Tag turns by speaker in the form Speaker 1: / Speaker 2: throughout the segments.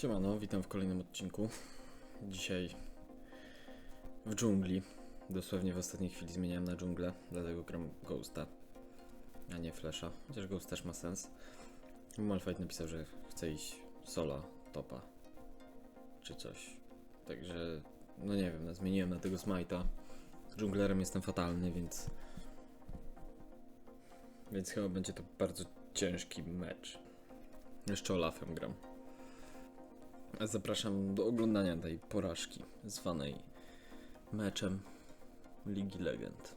Speaker 1: Siemano, witam w kolejnym odcinku. Dzisiaj w dżungli. Dosłownie w ostatniej chwili zmieniałem na dżunglę, dlatego gram Ghosta, a nie Flasha. Chociaż Ghost też ma sens. Malfight napisał, że chce iść sola, topa, czy coś. Także, no nie wiem, no zmieniłem na tego Smite'a. Dżunglerem jestem fatalny, więc... Więc chyba będzie to bardzo ciężki mecz. Jeszcze Olafem gram. Zapraszam do oglądania tej porażki zwanej meczem Ligi Legend.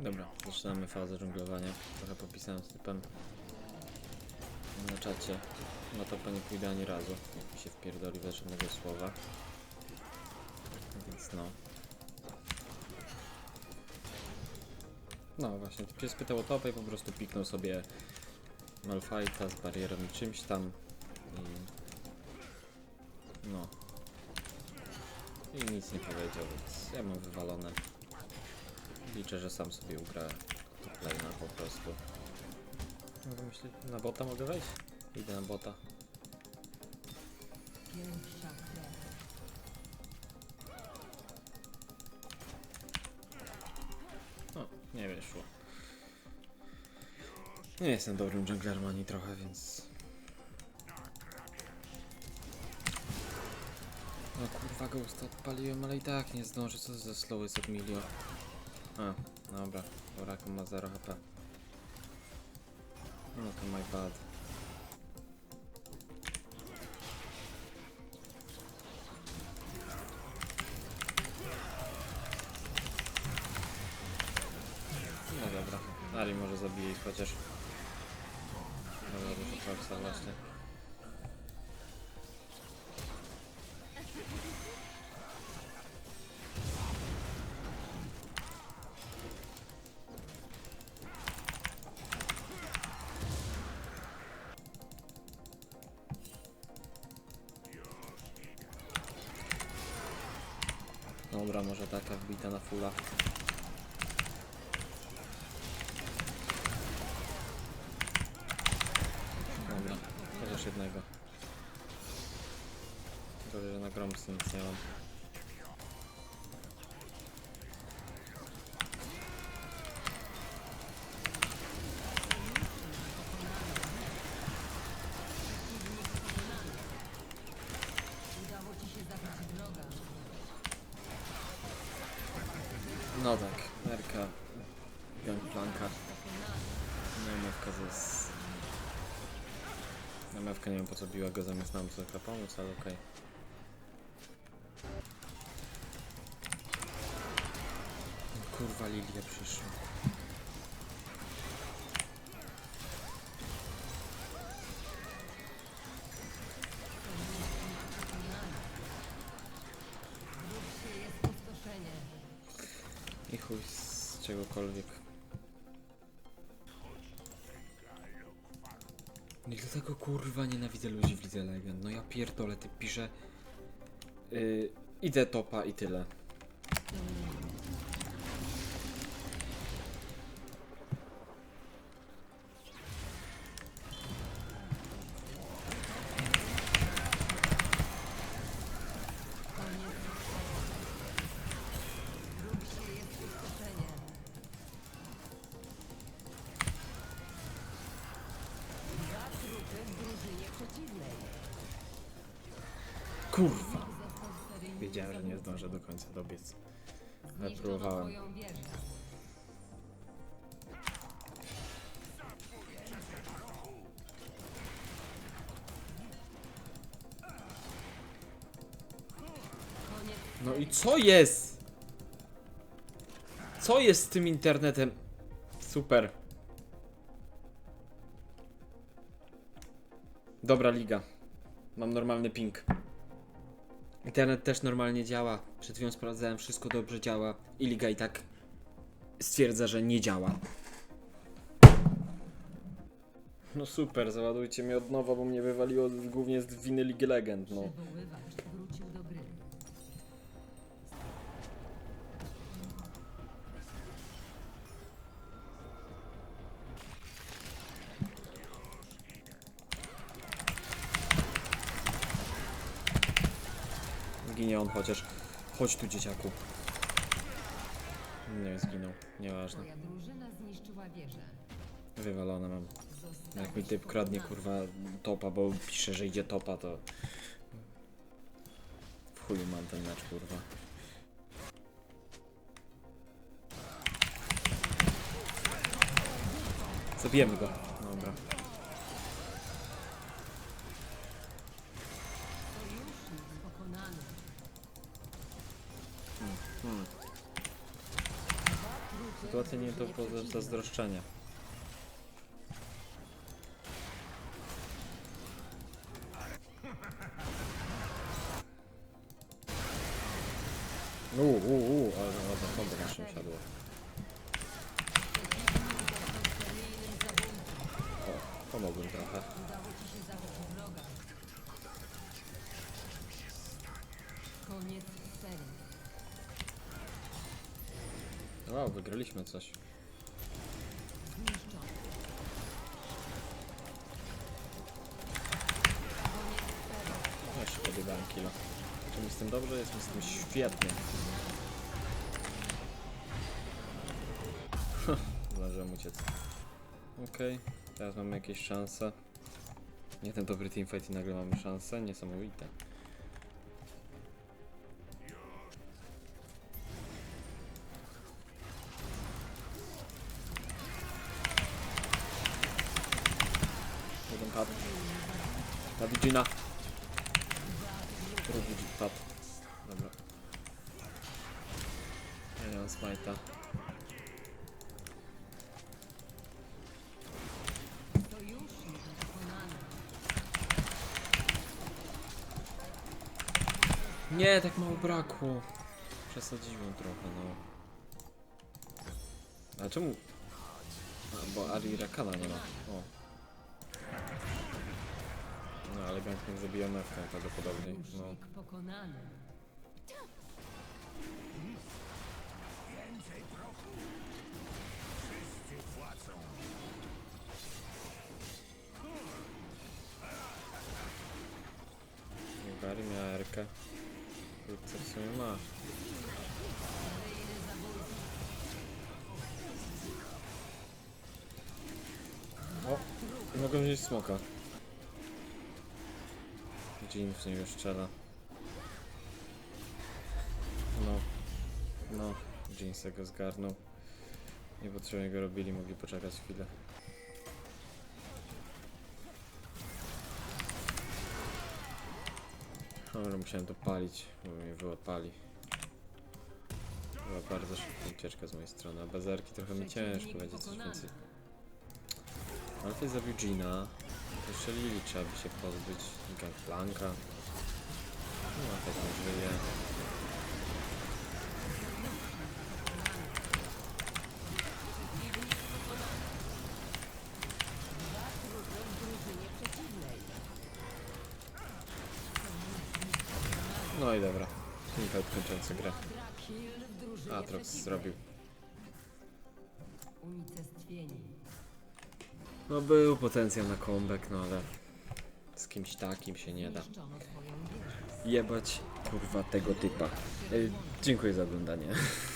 Speaker 1: Dobra, zaczynamy fazę dżunglowania. Trochę popisałem z typem na czacie. Na to nie pójdę ani razu, jak mi się wpierdoli bez żadnego słowa. Więc no. No właśnie, typ się spytał o topę i po prostu piknął sobie Malfighta z barierą i czymś tam. I no. I nic nie powiedział, więc ja mam wywalone. Liczę, że sam sobie ugra top lane'a po prostu. Mogę myśleć, na bota mogę wejść? Idę na bota.
Speaker 2: Pierwsza krew.
Speaker 1: O, nie wyszło. Nie jestem dobrym junglerem ani trochę, więc... No kurwa, ghost odpaliłem, ale i tak nie zdążę, co za slow jest od milion. A, dobra, Oracle ma 0 HP. No to my bad. No dobra, Ari może zabije ich chociaż. Dobra, dużo Foxa właśnie. Może taka wbita na fulla. Dobra, chociaż jednego. Dobrze, że na Gromsy nic nie mam. No tak, Merka, Gangplanka. No i Mewka z... No nie wiem po co biła go zamiast nam trochę pomóc, ale okej. Kurwa Lilia przyszła. Chuj z czegokolwiek. Nie dlatego kurwa nienawidzę ludzi w Lidze Legend. No ja pierdolę, ty pisze. Yy, idę topa i tyle. Kurwa! Wiedziałem, że nie zdążę do końca dobiec. Ale próbowałem. No i co jest? Co jest z tym internetem? Super. Dobra liga. Mam normalny ping. Internet też normalnie działa. Przed chwilą sprawdzałem, wszystko dobrze działa. I liga i tak stwierdza, że nie działa. No super, załadujcie mnie od nowa, bo mnie wywaliło głównie z winy Ligi Legend, no. Zginie on chociaż. Chodź tu, dzieciaku. Nie, zginął. Nieważne.
Speaker 2: Twoja drużyna zniszczyła wieżę.
Speaker 1: Wywalone mam. Jak mi typ kradnie kurwa topa, bo pisze, że idzie topa, to... W chuju mam ten mecz, kurwa. Zabijemy go. Sytuacja nie to po zazdroszczenia. Uuu, uuu, uu, ale ładna kombo naszym siadło. O, pomogłem trochę.
Speaker 2: Koniec serii.
Speaker 1: Wow, wygraliśmy coś.
Speaker 2: Zniszczono.
Speaker 1: Jeszcze podjebałem kilo. Czy mi z tym dobrze? Jest z tym świetnie. Zdążyłem uciec. Okej, teraz mamy jakieś szanse. Nie ten dobry teamfight i nagle mamy szanse. Niesamowite. Padł. Dawidzina. Padł. Dobra. Ja nie mam smajta. Nie, tak mało brakło. Przesadziłem trochę, no. A czemu? A, bo Ari Rakana nie ma. O. No, ale nie zabija Mewkę prawdopodobnie. No.
Speaker 2: Sojusznik pokonany.
Speaker 1: Gary miała Erkę. Wkrótce w sumie ma. O! I mogę wziąć smoka. Jean w niego strzela. No. No. Jean se go zgarnął. Niepotrzebnie go robili, mogli poczekać chwilę. Dobra, musiałem to palić, bo mnie wyłapali. Była bardzo szybka ucieczka z mojej strony, a bezerki trochę mi ciężko będzie coś więcej. Alfie zabił Gina, jeszcze Lili trzeba by się pozbyć, Gangplanka. No, a tak nie żyje. No i dobra, Teamfight kończący grę. Atrox zrobił. No był potencjał na comeback, no ale z kimś takim się nie da. Jebać kurwa tego typa. Dziękuję za oglądanie.